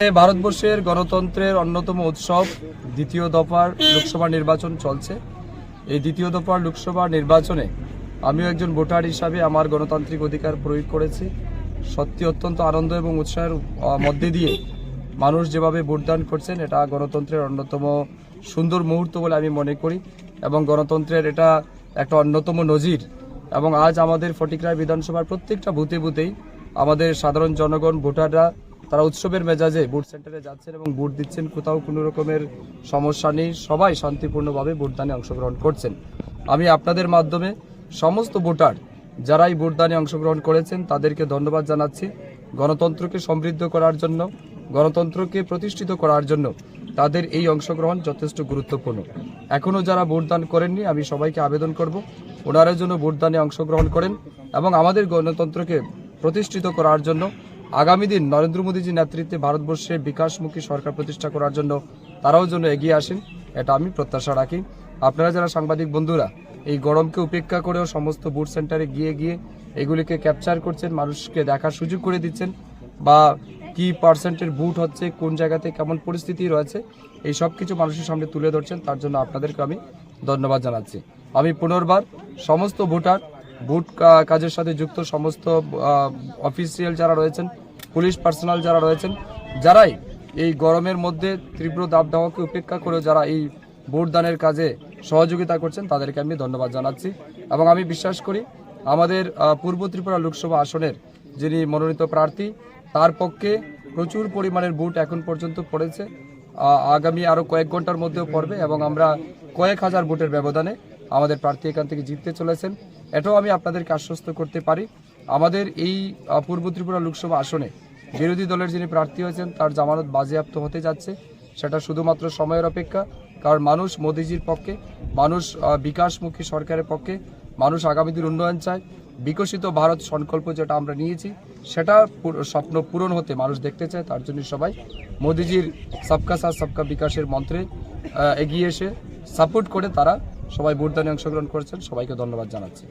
ভারতবর্ষের গণতন্ত্রের অন্যতম উৎসব দ্বিতীয় দফার লোকসভা নির্বাচন চলছে। এই দ্বিতীয় দফার লোকসভা নির্বাচনে আমিও একজন ভোটার হিসাবে আমার গণতান্ত্রিক অধিকার প্রয়োগ করেছি। সত্যি অত্যন্ত আনন্দ এবং উৎসাহের মধ্যে দিয়ে মানুষ যেভাবে ভোটদান করছেন, এটা গণতন্ত্রের অন্যতম সুন্দর মুহূর্ত বলে আমি মনে করি এবং গণতন্ত্রের এটা একটা অন্যতম নজির। এবং আজ আমাদের ফটিকরায় বিধানসভার প্রত্যেকটা বুথে বুথেই আমাদের সাধারণ জনগণ, ভোটাররা, তারা উৎসবের মেজাজে ভোট সেন্টারে যাচ্ছেন এবং ভোট দিচ্ছেন, কোথাও কোনো রকমের সমস্যা নেই, সবাই শান্তিপূর্ণভাবে ভোটদানে অংশগ্রহণ করছেন। আমি আপনাদের মাধ্যমে সমস্ত ভোটার যারাই ভোটদানে অংশগ্রহণ করেছেন, তাদেরকে ধন্যবাদ জানাচ্ছি। গণতন্ত্রকে সমৃদ্ধ করার জন্য গণতন্ত্রকে প্রতিষ্ঠিত করার জন্য তাদের এই অংশগ্রহণ যথেষ্ট গুরুত্বপূর্ণ। এখনও যারা ভোটদান করেননি, আমি সবাইকে আবেদন করব, ওনারা যেন ভোটদানে অংশগ্রহণ করেন এবং আমাদের গণতন্ত্রকে প্রতিষ্ঠিত করার জন্য আগামী দিন নরেন্দ্র মোদীজির নেতৃত্বে ভারতবর্ষে বিকাশমুখী সরকার প্রতিষ্ঠা করার জন্য তারাও যেন এগিয়ে আসেন, এটা আমি প্রত্যাশা রাখি। আপনারা যারা সাংবাদিক বন্ধুরা, এই গরমকে উপেক্ষা করেও সমস্ত বুথ সেন্টারে গিয়ে গিয়ে এগুলিকে ক্যাপচার করছেন, মানুষকে দেখার সুযোগ করে দিচ্ছেন বা কি পার্সেন্টের বুট হচ্ছে, কোন জায়গাতে কেমন পরিস্থিতি রয়েছে, এই সব কিছু মানুষের সামনে তুলে ধরছেন, তার জন্য আপনাদেরকে আমি ধন্যবাদ জানাচ্ছি। আমি পুনর্বার সমস্ত ভোটার, ভোট কাজের সাথে যুক্ত সমস্ত অফিসিয়াল যারা রয়েছেন, পুলিশ পার্সোনাল যারা রয়েছেন, যারাই এই গরমের মধ্যে তীব্র দাবদাহকে উপেক্ষা করে যারা এই ভোটদানের কাজে সহযোগিতা করছেন, তাদেরকে আমি ধন্যবাদ জানাচ্ছি। এবং আমি বিশ্বাস করি, আমাদের পূর্ব ত্রিপুরা লোকসভা আসনের যিনি মনোনীত প্রার্থী, তার পক্ষে প্রচুর পরিমাণের ভোট এখন পর্যন্ত পড়েছে। আগামী আরও কয়েক ঘণ্টার মধ্যেও পড়বে এবং আমরা কয়েক হাজার ভোটের ব্যবধানে আমাদের প্রার্থী এখান থেকে জিততে চলেছেন। এটাও আমি আপনাদেরকে আশ্বস্ত করতে পারি। আমাদের এই পূর্ব ত্রিপুরা লোকসভা আসনে বিরোধী দলের যিনি প্রার্থী হয়েছেন, তার জামানত বাজেয়াপ্ত হতে যাচ্ছে। সেটা শুধুমাত্র সময়ের অপেক্ষা। কারণ মানুষ মোদিজির পক্ষে, মানুষ বিকাশমুখী সরকারের পক্ষে মানুষ আগামী দিন উন্নয়ন চায়। বিকশিত ভারত সংকল্প যেটা আমরা নিয়েছি, সেটা স্বপ্ন পূরণ হতে মানুষ দেখতে চায়। তার জন্য সবাই মোদিজির সবকা সাথ, সবকা বিকাশের মন্ত্রে এগিয়ে এসে সাপোর্ট করে তারা সবাই ভোটদানে অংশগ্রহণ করেছেন। সবাইকে ধন্যবাদ জানাচ্ছি।